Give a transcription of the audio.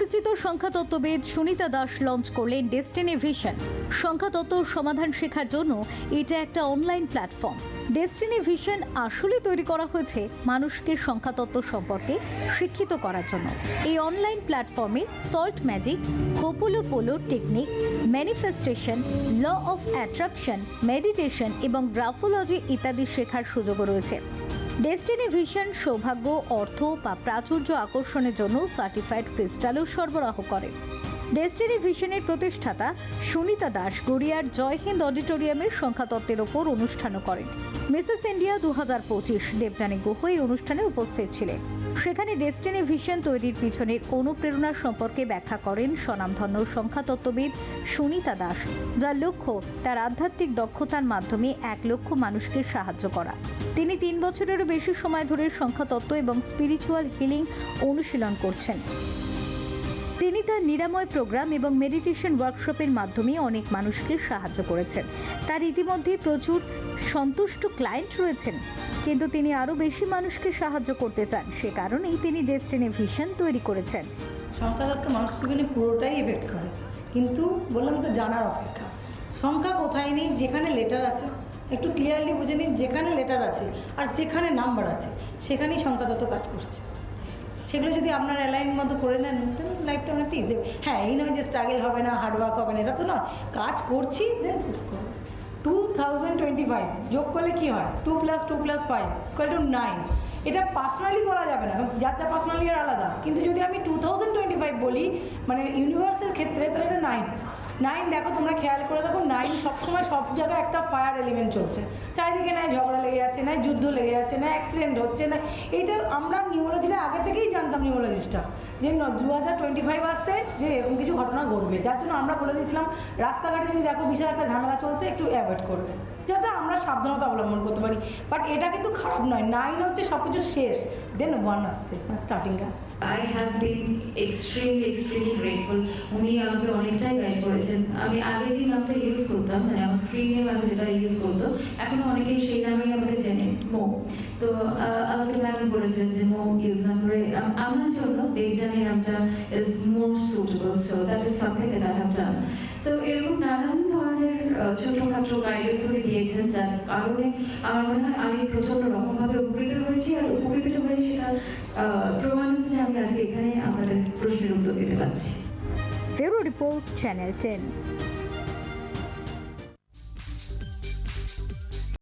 সুপরিচিত সংখ্যাতত্ত্ববিদ সুনিতা দাস লঞ্চ করলেন ডেস্টিনি ভিশন সংখ্যাতত্ত্ব সমাধান শেখার জন্য এটা একটা অনলাইন প্ল্যাটফর্ম ডেস্টিনি ভিশন আসলে তৈরি করা হয়েছে মানুষকে সংখ্যাতত্ত্ব সম্পর্কে শিক্ষিত করার জন্য। এই অনলাইন প্ল্যাটফর্মে সল্ট ম্যাজিক কোপোলো polo technique manifestation law of attraction meditation এবং গ্রাফোলজি ইত্যাদি শেখার সুযোগও রয়েছে। ডেস্টিনি ভিশন সৌভাগ্য অর্থ বা প্রাচুর্য আকর্ষণের জন্য সার্টিফাইড ক্রিস্টালও সরবরাহ করে। ডেস্টিনি ভিশনের প্রতিষ্ঠাতা সুনিতা দাস গড়িয়ার জয়হিন্দ অডিটোরিয়ামের সংখ্যাতত্ত্বের ওপর অনুষ্ঠানও করেন। মিসেস ইন্ডিয়া দু হাজার পঁচিশ দেবযানী গুহ এই অনুষ্ঠানে উপস্থিত ছিলেন। সেখানে ডেস্টিনি ভিশন তৈরির পিছনের অনুপ্রেরণা সম্পর্কে ব্যাখ্যা করেন স্বনামধন্য সংখ্যাতত্ত্ববিদ সুনিতা দাস, যার লক্ষ্য তার আধ্যাত্মিক দক্ষতার মাধ্যমে এক লক্ষ মানুষকে সাহায্য করা। তিনি তিন বছরেরও বেশি সময় ধরে সংখ্যাতত্ত্ব এবং স্পিরিচুয়াল হিলিং অনুশীলন করছেন। তিনি তার নিরাময় প্রোগ্রাম এবং মেডিটেশন ওয়ার্কশপের মাধ্যমে অনেক মানুষকে সাহায্য করেছেন। তার ইতিমধ্যে প্রচুর সন্তুষ্ট ক্লায়েন্ট রয়েছেন। কিন্তু তিনি আরও বেশি মানুষকে সাহায্য করতে চান। সে কারণেই তিনি ডেস্টিনি ভিশন তৈরি করেছেন। সংখ্যাতত্ত্ব মানুষ জীবনে পুরোটাই এফেক্ট করে। কিন্তু বললাম তো জানার অপেক্ষা। সংখ্যা কোথায় নেই? যেখানে লেটার আছে, একটু ক্লিয়ারলি বুঝে নিন, যেখানে লেটার আছে আর যেখানে নাম্বার আছে, সেখানেই সংখ্যাতত্ত্ব কাজ করছে। সেগুলো যদি আপনার অ্যালাইন মতো করে নেন লাইফটা অনেকটা ইজি হ্যাঁ এই নয় যে স্ট্রাগল হবে না হার্ডওয়ার্ক হবে না, এটা তো না কাজ করছি then two thousand twenty five যোগ করলে কী হয়? Two plus two plus five equal to nine এটা পার্সোনালি বলা যাবে না যার যা পার্সোনালি আর আলাদা। কিন্তু যদি আমি টু থাউজেন্ড টোয়েন্টি ফাইভ বলি মানে ইউনিভার্সের ক্ষেত্রে, তাহলে এটা নাইন নাইন দেখো, তোমরা খেয়াল করে দেখো নাইন সবসময় সব জায়গায় একটা ফায়ার এলিমেন্ট চলছে। চারিদিকে নাই ঝগড়া লেগে যাচ্ছে না যুদ্ধ লেগে যাচ্ছে না অ্যাক্সিডেন্ট হচ্ছে না এইটা আমরা নিউমোলজিতে আগে থেকেই জানতাম নিউমোলজিস্টটা যে দু হাজার টোয়েন্টি ফাইভ আসছে, যে এরকম কিছু ঘটনা ঘটবে। যার জন্য আমরা বলে দিয়েছিলাম, রাস্তাঘাটে যদি দেখো বিশাল একটা ঝামেলা চলছে, একটু অ্যাভয়েড করবে যাতে আমরা সাবধানতা অবলম্বন করতে পারি। বাট এটা কিন্তু খারাপ নয়। নাইন হচ্ছে সব কিছু শেষ। দেন ওয়ান আসছে স্টার্টিং গাছ I have been extremely extremely grateful উনি আমাকে অনেকটাই গাইড করেছেন। আমি আগে যে নামটা ইউজ করতাম মানে আমার স্ক্রিন আমি যেটা ইউজ করতো, এখনও অনেকেই সেই নামেই আমাকে চেনে, মো। তো ম্যাম বলেছেন যে মো ইউজ আমার জন্য দেবজানি নামটা is more suitable so that is something that I have done তো এরকম নানান ধরনের ছোটখাটো গাইডেন্স উনি দিয়েছেন, যার কারণে আমার মনে হয় আমি প্রচণ্ড রকমভাবে উপকৃত হয়েছি, আর উপকৃত হয়ে সেটা প্রমাণ হচ্ছে আমি আজকে এখানে আপনাদের প্রশ্নের উত্তর দিতে পারছি। ফেরো রিপোর্ট চ্যানেল টেন